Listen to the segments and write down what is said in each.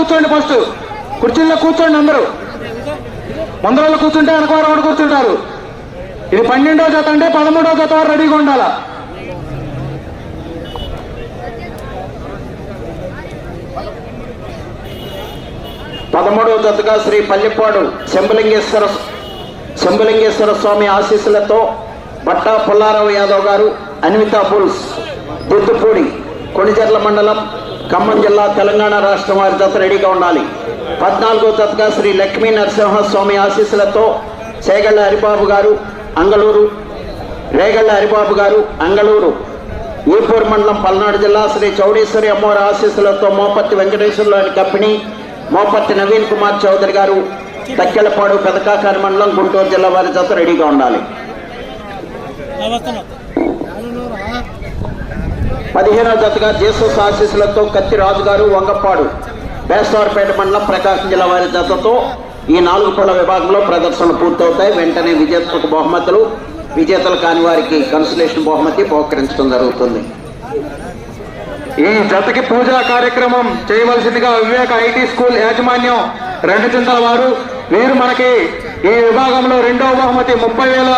కూర్చోండి ఫస్ట్. కుర్చీల్లో కూర్చోండి అందరూ. ముందరలో కూర్చుంటే వెనకవారు కూడా కూర్చుంటారు. ఇది పన్నెండో జత అంటే పదమూడో జత వారు రెడీగా ఉండాలా? పదమూడవ జతగా శ్రీ పల్లెపాడు శంభలింగేశ్వర శంభలింగేశ్వర స్వామి ఆశీస్సులతో బట్టా పుల్లారావు యాదవ్ గారు అన్విత బుల్స్ దుద్దుపూడి కొణిజర్ల మండలం ఖమ్మం జిల్లా తెలంగాణ రాష్ట్రం వారి జత రెడీగా ఉండాలి. పద్నాలుగో జతగా శ్రీ లక్ష్మీ నరసింహస్వామి ఆశీస్సులతో చేగళ్ళ హరిబాబు గారు అంగళూరు రేగళ్ళ హరిబాబు గారు అంగళూరు ఈపూర్ మండలం పల్నాడు జిల్లా శ్రీ చౌడేశ్వరి అమ్మవారి ఆశీస్సులతో మోపత్తి వెంకటేశ్వరలోని కంపెనీ మోపత్తి నవీన్ కుమార్ చౌదరి గారు తక్కెలపాడు పెదకాకాని మండలం గుంటూరు జిల్లా వారి జత రెడీగా ఉండాలి. పదిహేనవ జతగా జేసస్ ఆశీస్సులతో కత్తి రాజు గారు వంగపాడు. బేస్తవారిపేట మండలం ప్రకాశం జిల్లా వారి జతతో ఈ నాలుగు పళ్ళ విభాగంలో ప్రదర్శనలు పూర్తవుతాయి. వెంటనే విజేతలకు బహుమతులు విజేతలు కాని వారికి కన్సలేషన్ బహుమతి బహుకరించడం జరుగుతుంది. ఈ జతకి పూజా కార్యక్రమం చేయవలసిందిగా వివేక ఐటీ స్కూల్ యాజమాన్యం రెండు చింతల వారు వీరు మనకి ఈ విభాగంలో రెండవ బహుమతి ముప్పై వేల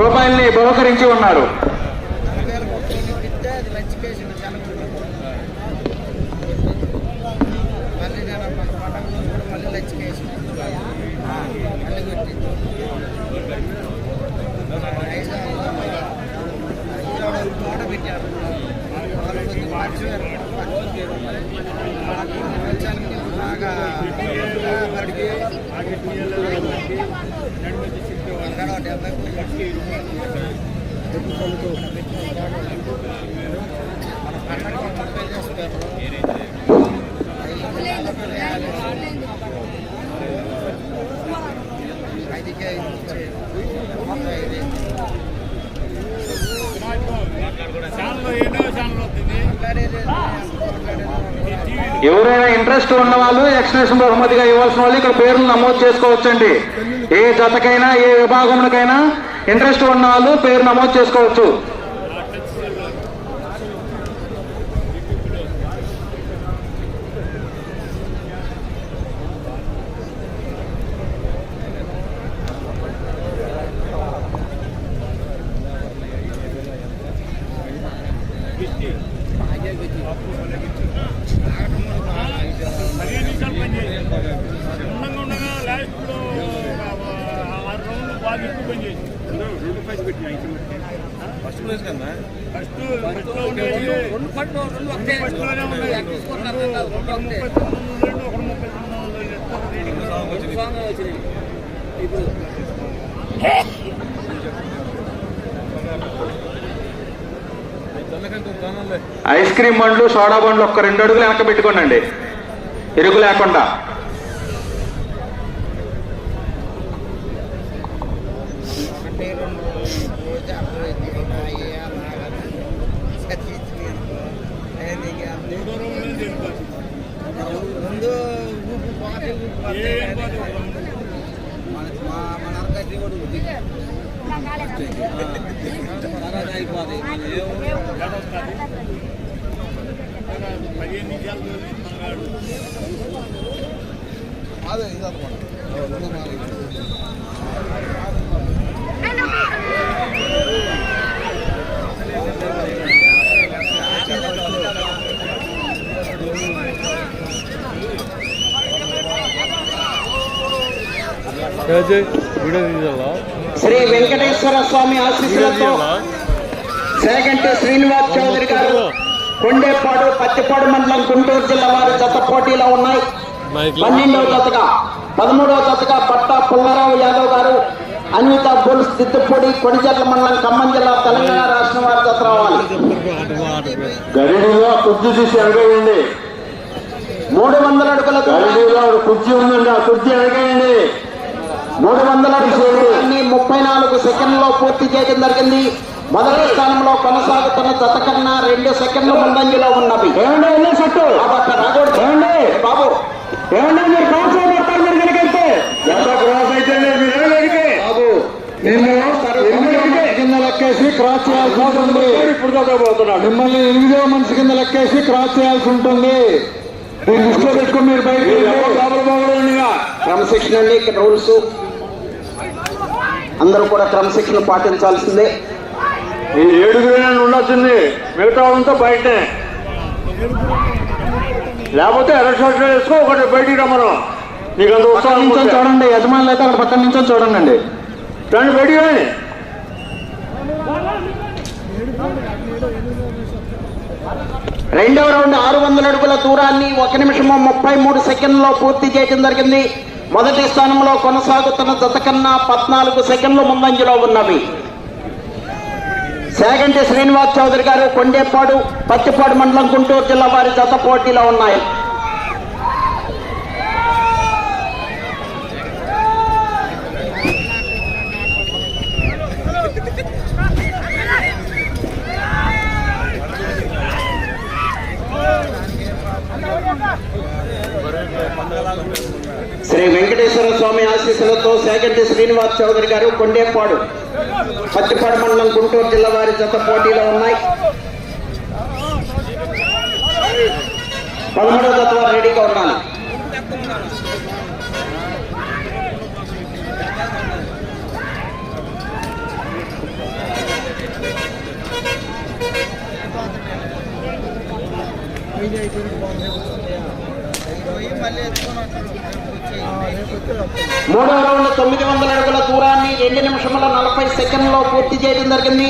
రూపాయల్ని బహుకరించి ఉన్నారు. ఇంట్రెస్ట్ ఉన్న వాళ్ళు ఎక్స్టెన్షన్ బహుమతిగా ఇవ్వాల్సిన వాళ్ళు ఇక్కడ పేర్లు నమోదు చేసుకోవచ్చండి. ఏ జతకైనా ఏ విభాగంకైనా ఇంట్రెస్ట్ ఉన్న వాళ్ళు పేరు నమోదు చేసుకోవచ్చు పదిహేను నిమిషాలు పని చేసి ఉండగా ఉండగా లాస్ట్లో ఆరు రౌండ్లు బాగా ఎక్కువ పని చేసి రెండు ప్రైజ్ పెట్టిన ఫస్ట్ ప్రైజ్ కన్నా ఫస్ట్ ఫస్ట్లో ఉండేది రెండు ఫస్ట్లోనే ఉన్నాయి రెండు ఒకటి ముప్పై తొమ్మిది రెండు ఒకటి ముప్పై తొమ్మిది ఐస్ క్రీమ్ బండ్లు సోడా బండ్లు ఒక్క రెండు అడుగులు వెనక పెట్టుకోండి ఇరుగు లేకుండా. అంటే రెండు రోజు అభివృద్ధి శ్రీ వెంకటేశ్వర స్వామి ఆశీస్సులతో సేగంటి శ్రీనివాస్ చౌదరి గారు కొండేపాడు పత్తిపాడు మండలం గుంటూరు జిల్లా వారి జత పోటీలో ఉన్నాయి. పన్నెండవ జతగా పదమూడవ జతగా పట్టా పుల్లారావు యాదవ్ గారు అన్విత బుల్స్ దిద్దుపూడి కొడిజర్ల మండలం ఖమ్మం జిల్లా తెలంగాణ రాష్ట్రం వారి జత రావాలి. గరిడిలో కుర్చీ తీసి అడగండి మూడు వందల అడుగుల గరిడిలో కుర్చీ ఉందండి ఆ కుర్చీ అడగండి మూడు వందల అడుగులన్నీ ముప్పై నాలుగు సెకండ్లో పూర్తి చేయడం జరిగింది. మొదటి స్థానంలో కొనసాగుతున్న జత కన్నా రెండు సెకండ్ల ముందంజలో ఉన్నవి. బాబు. ఏమండి మీరు క్రాస్ చేయాల్సి ఉంటుంది. మిమ్మల్ని ఎనిమిదో మనిషి కింద లెక్కేసి క్రాస్ చేయాల్సి ఉంటుంది. లో పెట్టుకుని మీరు పోకూడదుగా క్రమశిక్షణ అండి ఇక్కడ రూల్స్. అందరూ కూడా క్రమశిక్షణ పాటించాల్సిందే. ఈ ఏడుగురైనా ఉండాల్సింది. మిగతా వాళ్ళంతా బయటనే. లేకపోతే ఎర్ర షర్ట్ వేసుకో ఒకటి బయటికి రమ్మను నీకు అంత ఉత్సాహం ఉంటే. చూడండి యజమానులు అయితే అక్కడ పక్కన నుంచొని చూడండి. అండి రండి బయటికి రెండవ రౌండ్ ఆరు వందల అడుగుల దూరాన్ని ఒక నిమిషము ముప్పై మూడు సెకండ్లో పూర్తి చేయడం జరిగింది. మొదటి స్థానంలో కొనసాగుతున్న జత కన్నా పద్నాలుగు సెకండ్లు ముందంజలో ఉన్నవి. సేగంటి శ్రీనివాస్ చౌదరి గారు కొండేపాడు పత్తిపాడు మండలం గుంటూరు జిల్లా వారి జత పోటీలో ఉన్నాయి. శ్రీ వెంకటేశ్వర స్వామి ఆశీస్సులతో సేగంటి శ్రీనివాస్ చౌదరి గారు కొండేపాడు పత్తిపాడు మండలం గుంటూరు జిల్లా వారి జత పోటీలో ఉన్నాయి. పదమూడవ జత వారు రెడీగా ఉండాలి. మళ్ళీ ఎత్తుకొని మూడవ రౌండ్ తొమ్మిది వందల అడుగుల దూరాన్ని రెండు నిమిషముల నలభై సెకండ్లో పూర్తి చేయడం జరిగింది.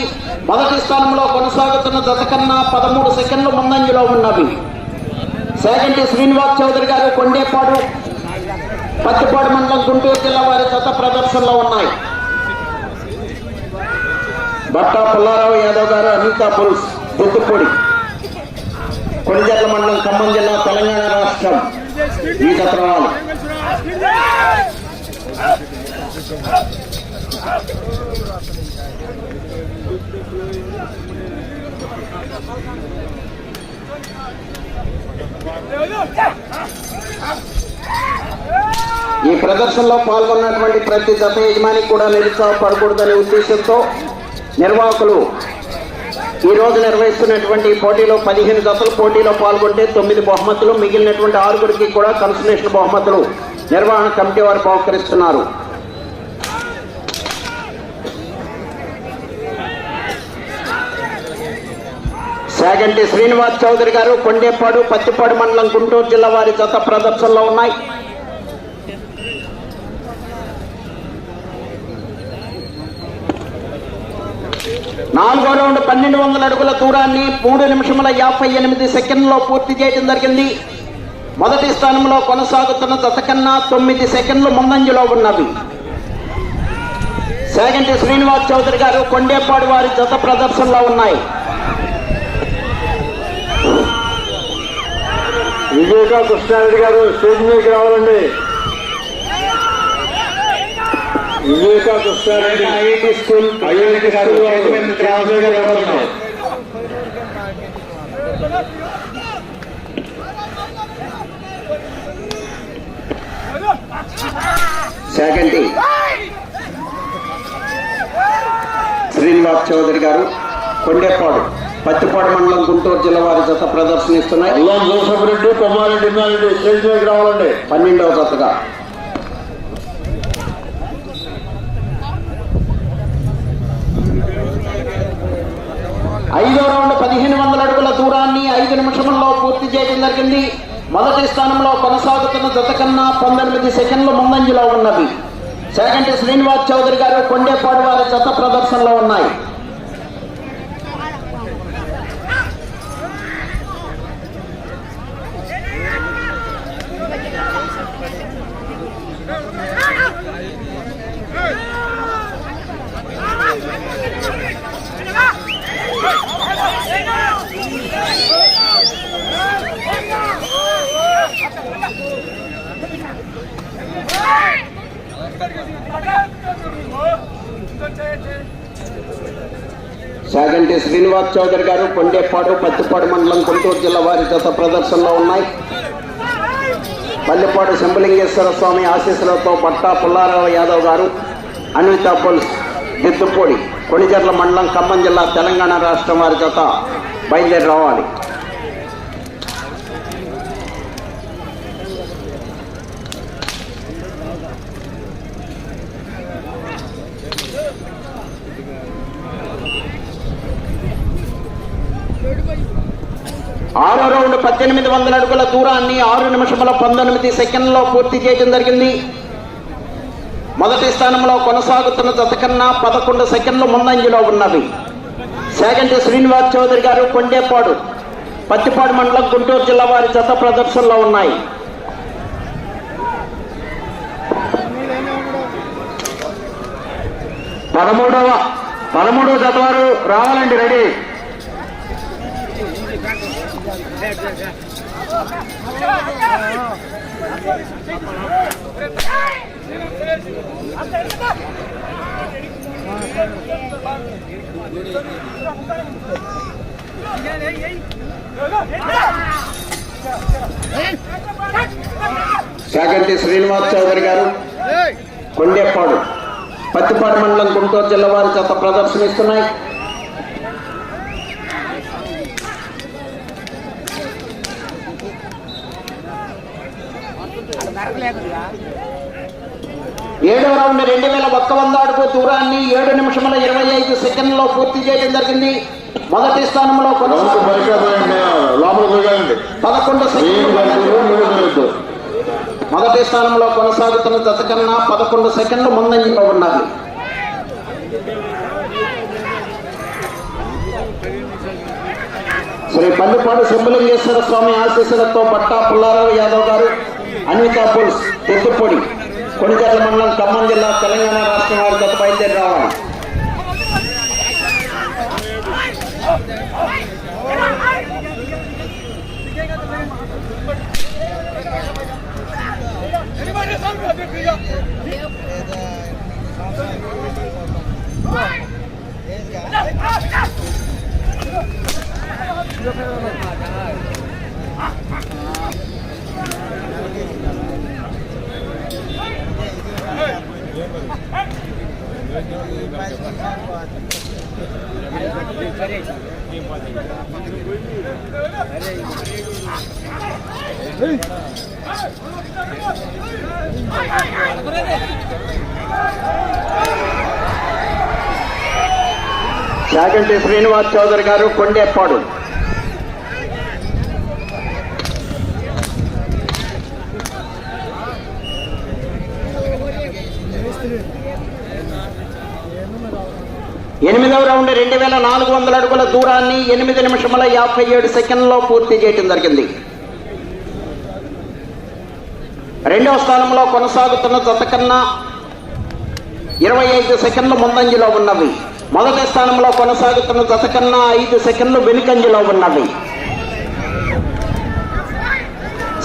మొదటి స్థానంలో కొనసాగుతున్న జత కన్నా పదమూడు సెకండ్లు ముందంజలో ఉన్నవి. సేగంటి శ్రీనివాస్ చౌదరి గారు కొండేపాడు పత్తిపాడు మండలం గుంటూరు జిల్లా వారి జత ప్రదర్శనలో ఉన్నాయి. బట్టా పుల్లారావు యాదవ్ గారు అనితా పురుష్ దుద్దుపొడి కొణిజర్ల మండలం ఖమ్మం జిల్లా తెలంగాణ రాష్ట్రం. ఈ జత రావాలి ఈ ప్రదర్శనలో పాల్గొన్నటువంటి ప్రతి జత యజమానికి కూడా నిరుత్సాహపడకూడదనే ఉద్దేశంతో నిర్వాహకులు ఈ రోజు నిర్వహిస్తున్నటువంటి పోటీలో పదిహేను జతలు పోటీలో పాల్గొంటే తొమ్మిది బహుమతులు మిగిలినటువంటి ఆరుగురికి కూడా కన్సలేషన్ బహుమతులు నిర్వహణ కమిటీ వారు బహుకరిస్తున్నారు. సాగంటి శ్రీనివాస్ చౌదరి గారు కొండేపాడు పత్తిపాడు మండలం గుంటూరు జిల్లా వారి జత ప్రదర్శనలో ఉన్నాయి. నాలుగో రౌండ్ పన్నెండు వందల అడుగుల దూరాన్ని మూడు నిమిషముల యాభై ఎనిమిది సెకండ్లో పూర్తి చేయడం జరిగింది. మొదటి స్థానంలో కొనసాగుతున్న జత కన్నా తొమ్మిది సెకండ్లు ముందంజలో ఉన్నవి. సాగంటి శ్రీనివాస్ చౌదరి గారు కొండేపాడు వారి జత ప్రదర్శనలో ఉన్నాయి. వివేక కృష్ణారెడ్డి గారు స్టేజ్ మీదకి రావాలండి. Viveka Krishnareddy IIT school IIT గారు స్కూల్? సాగంటి శ్రీనివాస్ చౌదరి గారు కొండేపాడు పత్తిపాడు మండలం గుంటూరు జిల్లా వారి జత ప్రదర్శనిస్తున్నాయి. అల్లం జోసఫ్ రెడ్డి కొమ్మారెడ్డి ఇన్నారెడ్డి స్టేజ్ మీదకి రావాలండి. పన్నెండవ జతగా. ఐదో రౌండ్ పదిహేను వందల అడుగుల దూరాన్ని ఐదు నిమిషముల్లో పూర్తి చేయడం జరిగింది. మొదటి స్థానంలో కొనసాగుతున్న జత కన్నా పంతొమ్మిది సెకండ్లు ముందంజలో ఉన్నవి సెకండ్ శ్రీనివాస్ చౌదరి గారు కొండేపాడు వారి జత ప్రదర్శనలో ఉన్నాయి. సాగంటి శ్రీనివాస్ చౌదరి గారు కొండేపాడు పత్తిపాడు మండలం గుంటూరు జిల్లా వారి జత ప్రదర్శనలో ఉన్నాయి. పల్లెపాడు శంభలింగేశ్వర స్వామి ఆశీస్సులతో పట్టా పుల్లారావు యాదవ్ గారు అనిత పుల్స్ దిద్దుపూడి కొణిజర్ల మండలం ఖమ్మం జిల్లా తెలంగాణ రాష్ట్రం వారి జత బయలుదేరి రావాలి. ఆరో రౌండ్ పద్దెనిమిది వందల అడుగుల దూరాన్ని ఆరు నిమిషముల పంతొమ్మిది సెకండ్లో పూర్తి చేయడం జరిగింది. మొదటి స్థానంలో కొనసాగుతున్న జత కన్నా పదకొండు సెకండ్లు ముందంజలో ఉన్నవి. సెకండ్ శ్రీనివాస్ చౌదరి గారు కొండేపాడు పత్తిపాడు మండలం గుంటూరు జిల్లా వారి జత ప్రదర్శనలో ఉన్నాయి. పదమూడవ పదమూడవ జత వారు రావాలండి రెడీ. శాగంటి శ్రీనివాస్ చౌదరి గారు కొండేపాడు పత్తిపాడు మండలం గుంటూరు జిల్లా వారి చేత ప్రదర్శనిస్తున్నాయి. ఏడవ రౌండ్ రెండు వేల ఒక్క వంద అడుగు దూరాన్ని ఏడు నిమిషముల ఇరవై ఐదు సెకండ్లో పూర్తి చేయడం జరిగింది. మొదటి స్థానంలో పదకొండు సెకండ్లు మొదటి స్థానంలో కొనసాగుతున్న జత కన్నా పదకొండు సెకండ్లు ముందంజలో ఉన్నది శ్రీ పల్లిపాడు శంభులింగేశ్వర స్వామి ఆశీస్సులతో పట్టా పుల్లారావు యాదవ్ గారు అన్వితా పుల్స్ తెత్తుపొడి కొనిజర్ల మండలం ఖమ్మం జిల్లా తెలంగాణ రాష్ట్రం వారి జత బయలుదేరి రావాలి చాగంటి శ్రీనివాస్ చౌదరి గారు కొండేపాడు. ఎనిమిదవ రౌండ్ రెండు వేల నాలుగు వందల అడుగుల దూరాన్ని ఎనిమిది నిమిషముల యాభై ఏడు సెకండ్లో పూర్తి చేయడం జరిగింది. రెండవ స్థానంలో కొనసాగుతున్న జత కన్నా ఇరవై ఐదు సెకండ్లు ముందంజలో ఉన్నవి. మొదటి స్థానంలో కొనసాగుతున్న జత కన్నా ఐదు సెకండ్లు వెనుకంజలో ఉన్నవి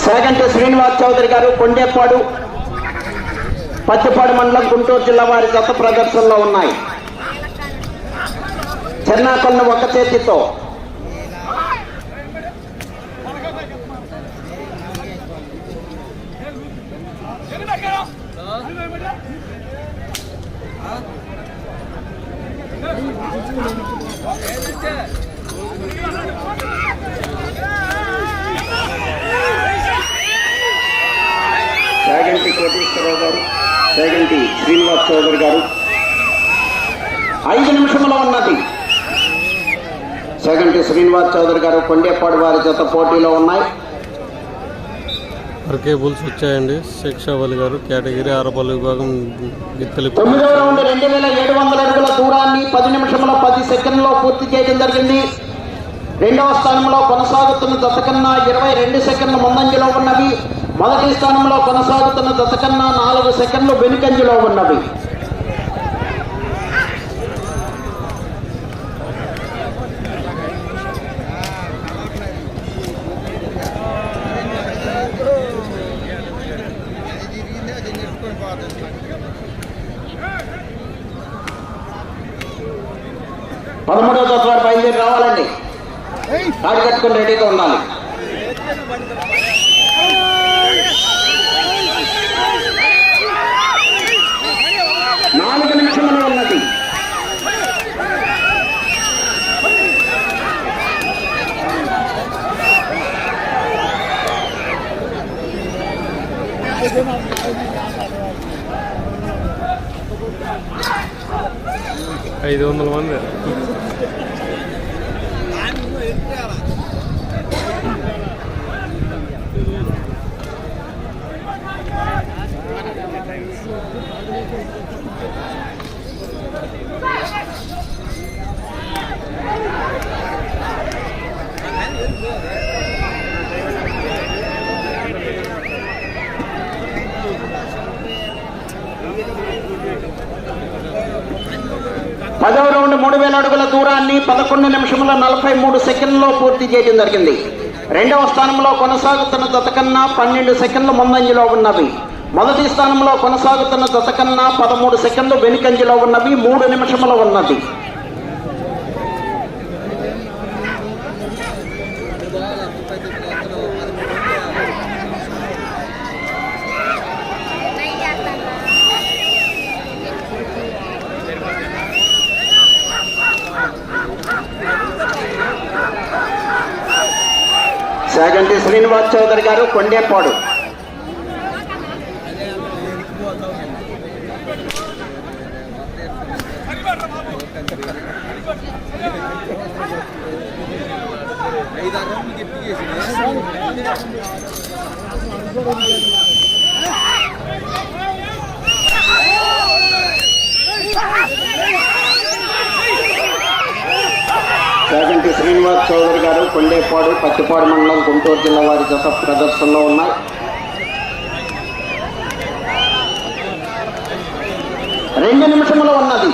సేగంటి శ్రీనివాస్ చౌదరి గారు కొండేపాడు పత్తిపాడు మండలం గుంటూరు జిల్లా వారి జత ప్రదర్శనలో ఉన్నాయి. చెన్నాకొల్ని ఒక చేతితో సేగంటి కోటేశ్వరరావు గారు సేగంటి శ్రీనివాస్ చౌదరి గారు. ఐదు నిమిషంలో ఉన్నది. సేగంటి శ్రీనివాస్ చౌదరి గారు కొండేపాడు వారి జత పోటీలో ఉన్నాయి. ఆర్కే బుల్స్ వచ్చాయండి. శిక్షావలి గారు కేటగిరీ ఆరపల్లి విభాగం గిత్తలి తొమ్మిదవ రౌండ్ రెండు వేల ఏడు వందల అడుగుల దూరాన్ని పది నిమిషముల పది సెకండ్లో పూర్తి చేయడం జరిగింది. రెండవ స్థానంలో కొనసాగుతున్న జత కన్నా ఇరవై రెండు సెకండ్లు ముందంజలో ఉన్నవి. మొదటి స్థానంలో కొనసాగుతున్న జత కన్నా నాలుగు సెకండ్లు వెనుకంజలో ఉన్నవి. పదమూడవ జత వారు బయలుదేరి రావాలండి. కాడి కట్టుకొని రెడీగా ఉండాలి. నాలుగు నిమిషములు ఉన్నది. ఐదు వందల మంది పదవ రౌండ్ మూడు వేల అడుగుల దూరాన్ని పదకొండు నిమిషముల నలభై మూడు సెకండ్లో పూర్తి చేయడం జరిగింది. రెండవ స్థానంలో కొనసాగుతున్న దతకన్నా పన్నెండు సెకండ్లు ముందంజలో ఉన్నవి. మొదటి స్థానంలో కొనసాగుతున్న దతకన్నా పదమూడు సెకండ్లు వెనుకంజలో ఉన్నవి. మూడు నిమిషములో ఉన్నది. శాగంటి శ్రీనివాస్ చౌదరి గారు కొండేపాడు. యాగంటి శ్రీనివాస్ చౌదరి గారు కొండేపాడు పత్తిపాడు మండలం గుంటూరు జిల్లా వారి జత ప్రదర్శనలో ఉన్నాయి. రెండు నిమిషంలో ఉన్నది.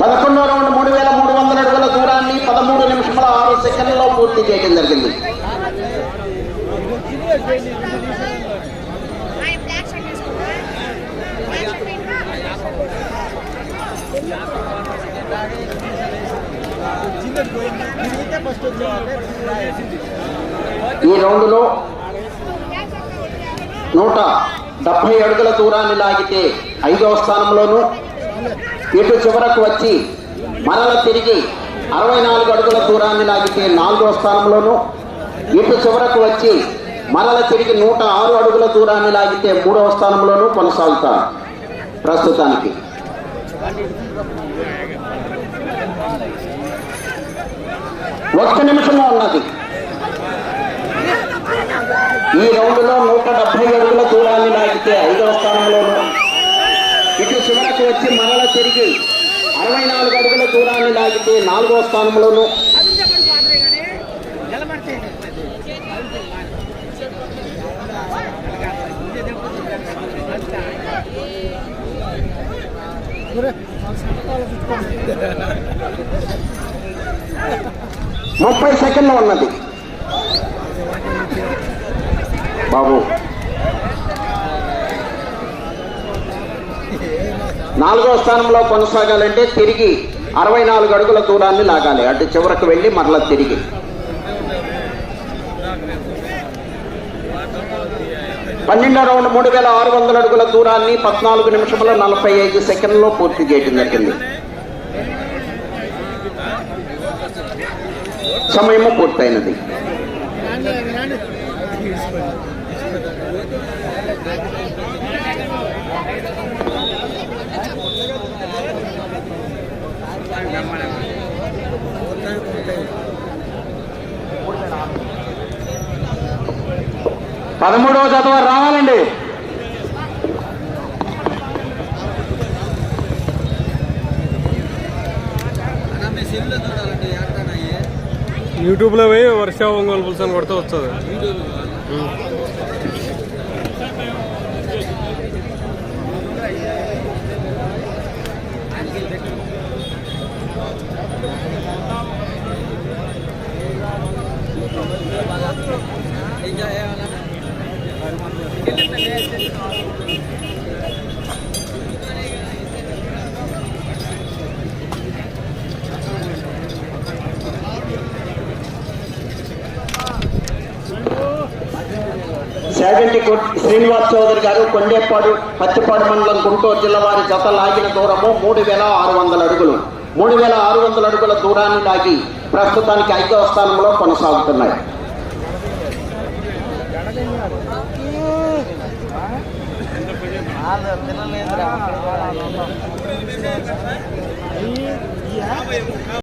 పదకొండో రౌండ్ మూడు వేల మూడు వందల అడుగుల దూరాన్ని పదమూడు నిమిషముల ఆరు సెకండ్లలో పూర్తి చేయడం జరిగింది. ఈ రౌండ్లో నూట డెబ్బై అడుగుల దూరాన్ని లాగితే ఐదవ స్థానంలోను ఇటు చివరకు వచ్చి మరల తిరిగి అరవై నాలుగు అడుగుల దూరాన్ని లాగితే నాలుగవ స్థానంలోను ఇటు చివరకు వచ్చి మరల తిరిగి నూట ఆరు అడుగుల దూరాన్ని లాగితే మూడవ స్థానంలోనూ కొనసాగుతారు ప్రస్తుతానికి. ఒక్క నిమిషంలో ఉన్నది. ఈ రౌండ్లో నూట డెబ్బై అడుగుల దూరాన్ని లాగితే ఐదవ స్థానంలోనూ. ఇటు చివరకు వచ్చి మరల తిరిగి అరవై నాలుగు అడుగుల దూరాన్ని లాగితే నాలుగవ స్థానంలోనూ. ముప్పై సెకండ్లు ఉన్నది. బాబు. నాలుగో స్థానంలో కొనసాగాలంటే తిరిగి అరవై నాలుగు అడుగుల దూరాన్ని లాగాలి. అటు చివరకు వెళ్ళి మరలా తిరిగి. పన్నెండో రౌండ్ మూడు వేల ఆరు వందల అడుగుల దూరాన్ని పద్నాలుగు నిమిషంలో నలభై ఐదు సెకండ్లో పూర్తి చేయడం జరిగింది. సమయము పూర్తయినది. పదమూడవ చదవ రావాలండి. యూట్యూబ్లో పోయి వర్ష ఒంగోలు పులుసు అని కొడితే వస్తుంది శాగంటి కొట్- శ్రీనివాస్ చౌదరి గారు కొండేపాడు పత్తిపాడు మండలం గుంటూరు జిల్లా వారి జత లాగిన దూరము మూడు వేల ఆరు వందల అడుగులు. మూడు వేల ఆరు వందల అడుగుల దూరాన్ని లాగి ప్రస్తుతానికి ఐదవ స్థానంలో కొనసాగుతున్నాయి.